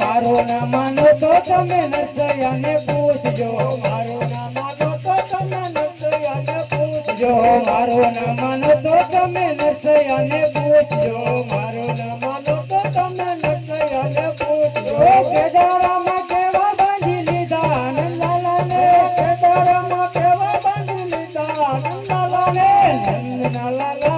મારો ના માનો તો તમે નસયાને પૂછજો. મારો ના માનો તો તમે નસયાને પૂછજો. મારો ના માનો તો તમે નસયાને પૂછજો. મારો ના માનો તો તમે નસયાને પૂછજો. કેદારામાં કેવા બાંધી લીધા? આનંદલાલાને કેદારામાં કેવા બાંધી લીધા? આનંદલાલાને નંદનાલાલા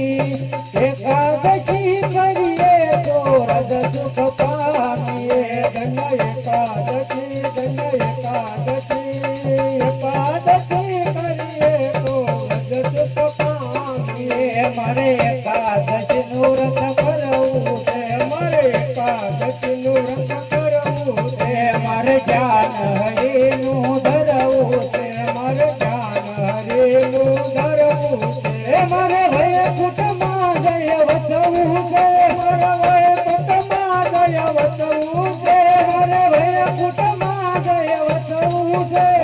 મારે એકાદશનું રથ કરવું છે, મારે એકાદશનું રથ કરવું છે, મારે જ્ઞાન હરે નું ધરવું છે, મારે જ્ઞાન હરે નું ધરવું છે મારે ભય કુટમાં જય વસવું છે, મારે ભય કુટમાં જય વસવું છે, મારે ભય કુટમાં જય વસવું છે.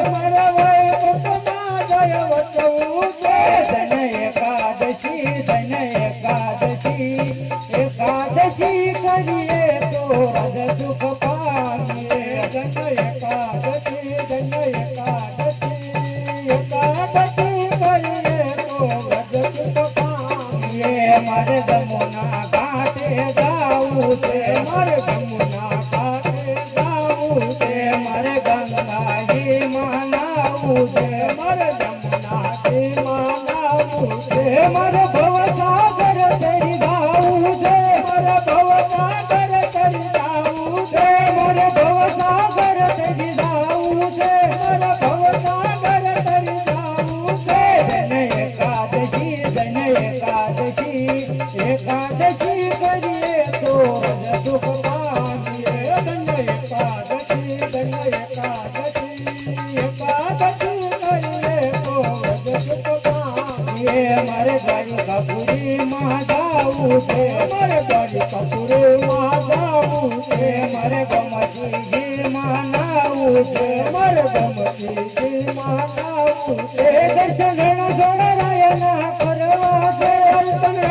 મારે જમુના કાંઠે જાવું છે, મારે જમુના કાંઠે જાવું છે, મારે ગંગાજી મનાવું છે, મારે જમુના મનાવું છે, મારે કપૂરી માં જાવું છે મારે ગાડી કપૂરી માં જાવું છે મારે ગમતીજી માં કરવા છે